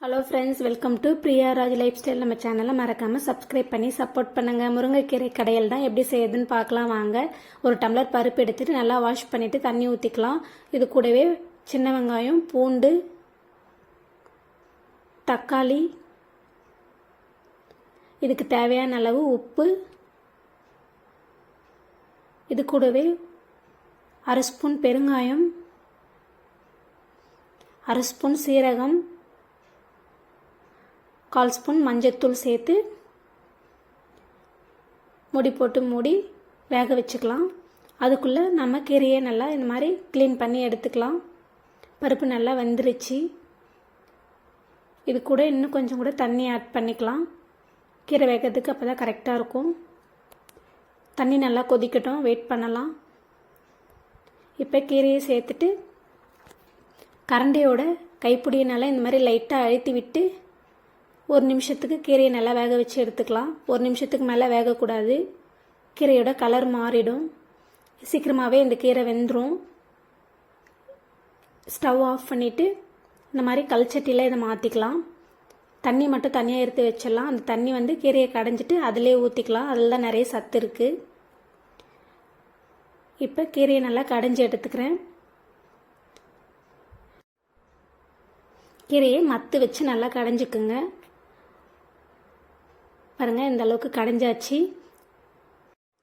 Hello friends welcome to Priya Raj lifestyle நம்ம சேனலை மறக்காமல் சப்ஸ்கிரைப் பண்ணி சப்போர்ட் பண்ணுங்கள் முருங்கைக்கீரை கடையில் தான் எப்படி செய்யுதுன்னு பார்க்கலாம் வாங்க. ஒரு டம்ளர் பருப்பு எடுத்துகிட்டு நல்லா வாஷ் பண்ணிவிட்டு தண்ணி ஊற்றிக்கலாம் இது கூடவே சின்ன வெங்காயம் பூண்டு தக்காளி இதுக்கு தேவையான அளவு உப்பு இது கூடவே அரை ஸ்பூன் பெருங்காயம் அரை ஸ்பூன் சீரகம் கால் ஸ்பூன் மஞ்சத்தூள் சேர்த்து மூடி போட்டு மூடி வேக வச்சுக்கலாம். அதுக்குள்ளே நம்ம கீரையை நல்லா இந்த மாதிரி க்ளீன் பண்ணி எடுத்துக்கலாம். பருப்பு நல்லா வெந்துருச்சு. இது கூட இன்னும் கொஞ்சம் கூட தண்ணி ஆட் பண்ணிக்கலாம். கீரை வேகிறதுக்கு அப்போ தான் கரெக்டாக இருக்கும். தண்ணி நல்லா கொதிக்கட்டும் வெயிட் பண்ணலாம். இப்போ கீரையை சேர்த்துட்டு கரண்டியோட கைப்பிடியை இந்த மாதிரி லைட்டாக அழுத்தி விட்டு ஒரு நிமிஷத்துக்கு கீரையை நல்லா வேக வச்சு எடுத்துக்கலாம். ஒரு நிமிஷத்துக்கு மேலே வேகக்கூடாது. கீரையோட கலர் மாறிடும். சீக்கிரமாகவே இந்த கீரை வெந்துடும் ஸ்டவ் ஆஃப் பண்ணிவிட்டு இந்த மாதிரி கல்ச்சட்டியில் இதை மாற்றிக்கலாம் தண்ணி மட்டும் தனியாக எடுத்து வச்சிடலாம். அந்த தண்ணி வந்து கீரையை கடைஞ்சிட்டு அதிலே ஊற்றிக்கலாம் அதில் தான் நிறைய சத்து இருக்குது இப்போ கீரையை நல்லா கடைஞ்சி எடுத்துக்கிறேன். கீரையை மத்து வச்சு நல்லா கடைஞ்சிக்குங்க. பாருங்கள் இந்த அளவுக்கு கடைஞ்சாச்சு.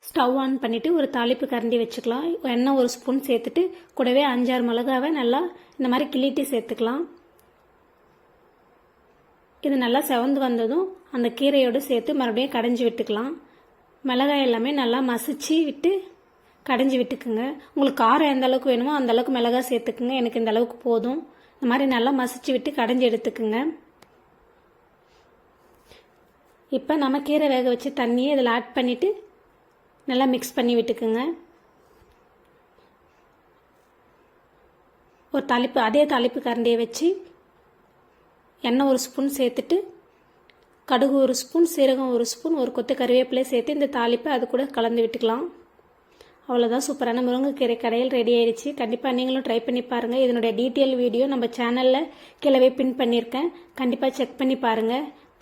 ஸ்டவ் ஆன் பண்ணிவிட்டு ஒரு தாளிப்பு கரண்டி வச்சுக்கலாம். எண்ணெய் ஒரு ஸ்பூன் சேர்த்துட்டு கூடவே அஞ்சாறு மிளகாவை நல்லா இந்த மாதிரி கிள்ளிட்டு சேர்த்துக்கலாம். இது நல்லா செவந்து வந்ததும் அந்த கீரையோடு சேர்த்து மறுபடியும் கடைஞ்சி விட்டுக்கலாம். மிளகாய் எல்லாமே நல்லா மசிச்சு விட்டு கடைஞ்சி விட்டுக்குங்க. உங்களுக்கு காரம் எந்த அளவுக்கு வேணுமோ அந்த அளவுக்கு மிளகாய் சேர்த்துக்குங்க. எனக்கு இந்த அளவுக்கு போதும். இந்த மாதிரி நல்லா மசிச்சு விட்டு கடைஞ்சி எடுத்துக்குங்க. இப்போ நம்ம கீரை வேக வச்சு தண்ணியை இதில் ஆட் பண்ணிவிட்டு நல்லா மிக்ஸ் பண்ணி விட்டுக்குங்க. ஒரு தாளிப்பு அதே தாளிப்பு கரண்டியை வச்சு எண்ணெய் ஒரு ஸ்பூன் சேர்த்துட்டு கடுகு ஒரு ஸ்பூன் சீரகம் ஒரு ஸ்பூன் ஒரு கொத்து கருவேப்பிலையை சேர்த்து இந்த தாளிப்பை அது கூட கலந்து விட்டுக்கலாம். அவ்வளோதான் சூப்பரான முருங்கைக்கீரை கடையில் ரெடி ஆயிடுச்சு. கண்டிப்பாக நீங்களும் ட்ரை பண்ணி பாருங்கள் இதனுடைய டீட்டெயில் வீடியோ நம்ம சேனலில் கீழவே பின் பண்ணியிருக்கேன். கண்டிப்பாக செக் பண்ணி பாருங்கள்